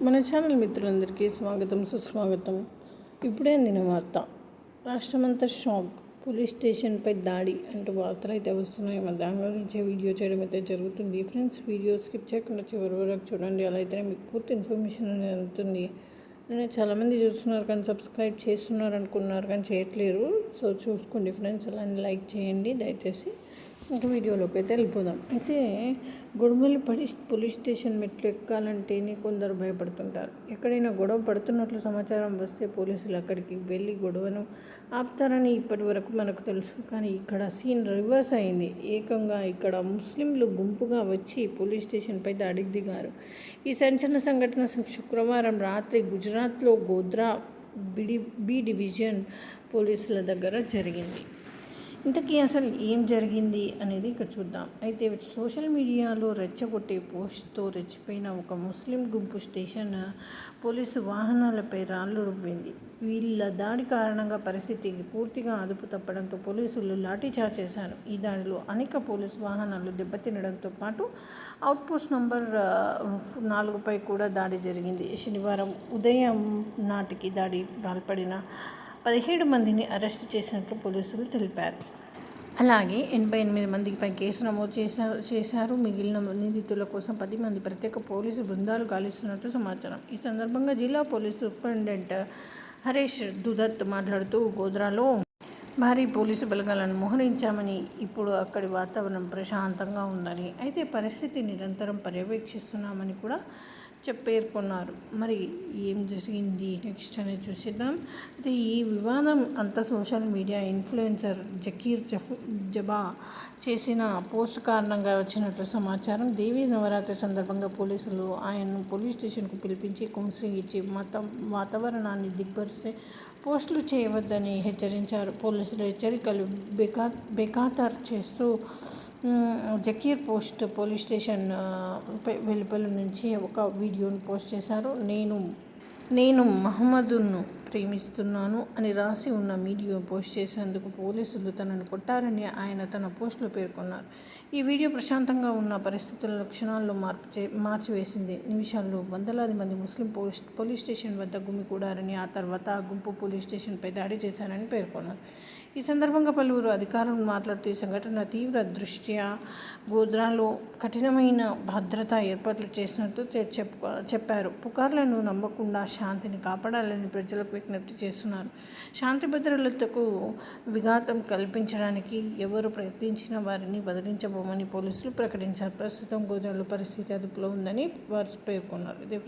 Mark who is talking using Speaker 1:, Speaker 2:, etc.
Speaker 1: మన ఛానల్ మిత్రులందరికీ స్వాగతం సుస్వాగతం. ఇప్పుడే అందిన వార్త. రాష్ట్రమంతా షాక్. పోలీస్ స్టేషన్పై దాడి అంటూ వార్తలు అయితే వస్తున్నాయి. మన దాని నుంచే వీడియో చేయడం అయితే జరుగుతుంది. ఫ్రెండ్స్ వీడియో స్కిప్ చేయకుండా చివరి వరకు చూడండి. అలా అయితేనే మీకు పూర్తి ఇన్ఫర్మేషన్ అనేది అందుతుంది. నేను చాలామంది చూస్తున్నారు కానీ సబ్స్క్రైబ్ చేస్తున్నారు అనుకున్నారు కానీ చేయట్లేరు. సో చూసుకోండి ఫ్రెండ్స్ అలానే లైక్ చేయండి. దయచేసి ఇంకా వీడియోలోకి అయితే వెళ్ళిపోదాం. అయితే గొడవలు పడి పోలీస్ స్టేషన్ మెట్లు ఎక్కాలంటేనే కొందరు భయపడుతుంటారు. ఎక్కడైనా గొడవ పడుతున్నట్లు సమాచారం వస్తే పోలీసులు అక్కడికి వెళ్ళి గొడవను ఆపుతారని ఇప్పటి వరకు మనకు తెలుసు. కానీ ఇక్కడ సీన్ రివర్స్ అయింది. ఏకంగా ఇక్కడ ముస్లింలు గుంపుగా వచ్చి పోలీస్ స్టేషన్పై దాడికి దిగారు. ఈ సంచలన సంఘటన శుక్రవారం రాత్రి గుజరాత్లో గోద్రా బిడి బి డివిజన్ పోలీసుల దగ్గర జరిగింది. ఇంతకీ అసలు ఏం జరిగింది అనేది ఇక్కడ చూద్దాం. అయితే సోషల్ మీడియాలో రెచ్చగొట్టే పోస్ట్తో రెచ్చిపోయిన ఒక ముస్లిం గుంపు స్టేషన్ పోలీసు వాహనాలపై రాళ్ళు రువ్వింది వీళ్ళ దాడి కారణంగా పరిస్థితికి పూర్తిగా అదుపు తప్పడంతో పోలీసులు లాఠీచార్జ్ చేశారు. ఈ దాడిలో అనేక పోలీసు వాహనాలు దెబ్బతినడంతో పాటు అవుట్పోస్ట్ నంబర్ నాలుగుపై కూడా దాడి జరిగింది. శనివారం ఉదయం నాటికి దాడి పాల్పడిన పదిహేడు మందిని అరెస్టు చేసినట్లు పోలీసులు తెలిపారు. అలాగే ఎనభై ఎనిమిది మందికి పై కేసు నమోదు చేశారు చేశారు. మిగిలిన నిందితుల కోసం పది మంది ప్రత్యేక పోలీసు బృందాలు గాలిస్తున్నట్లు సమాచారం. ఈ సందర్భంగా జిల్లా పోలీసు సూపరింటెండెంట్ హరీష్ దుదత్ మాట్లాడుతూ గోద్రాలో భారీ పోలీసు బలగాలను మోహరించామని ఇప్పుడు అక్కడి వాతావరణం ప్రశాంతంగా ఉందని. అయితే పరిస్థితి నిరంతరం పర్యవేక్షిస్తున్నామని కూడా పేర్కొన్నారు మరి ఏం జరిగింది? నెక్స్ట్ అనేది చూసేద్దాం. అయితే ఈ వివాదం అంతా సోషల్ మీడియా ఇన్ఫ్లుయెన్సర్ జకీర్ జఫ్ జబా చేసిన పోస్ట్ కారణంగా వచ్చినట్లు సమాచారం. దేవీ నవరాత్రి సందర్భంగా పోలీసులు ఆయన్ను పోలీస్ స్టేషన్కు పిలిపించి కౌన్సిలింగ్ ఇచ్చి మత వాతావరణాన్ని దిగ్భరిస్తే పోస్టులు చేయవద్దని హెచ్చరించారు. పోలీసులు హెచ్చరికలు బెకా బెఖాతర్ చేస్తూ జకీర్ పోస్ట్ పోలీస్ స్టేషన్ వెలుపల నుంచి ఒక వీడియోను పోస్ట్ చేశారు. నేను నేను మహమ్మదును ప్రేమిస్తున్నాను అని రాసి ఉన్న వీడియో పోస్ట్ చేసేందుకు పోలీసులు తనను కొట్టారని ఆయన తన పోస్టులో పేర్కొన్నారు. ఈ వీడియో ప్రశాంతంగా ఉన్న పరిస్థితుల లక్షణాల్లో మార్పు మార్చివేసింది. నిమిషాల్లో వందలాది మంది ముస్లిం పోస్ట్ పోలీస్ స్టేషన్ వద్ద గుమికూడారని ఆ తర్వాత ఆ గుంపు పోలీస్ స్టేషన్పై దాడి చేశారని పేర్కొన్నారు. ఈ సందర్భంగా పలువురు అధికారులు మాట్లాడుతూ ఈ సంఘటన తీవ్ర దృష్ట్యా గోద్రాలో కఠినమైన భద్రతా ఏర్పాట్లు చేసినట్టు చెప్పారు. పుకార్లను నమ్మకుండా శాంతిని కాపాడాలని ప్రజలకు విజ్ఞప్తి చేస్తున్నారు. శాంతి భద్రతలకు విఘాతం కల్పించడానికి ఎవరు ప్రయత్నించిన వారిని బదిలించబోమని పోలీసులు ప్రకటించారు. ప్రస్తుతం గోదావరిలో పరిస్థితి అదుపులో ఉందని వారు పేర్కొన్నారు. ఇదే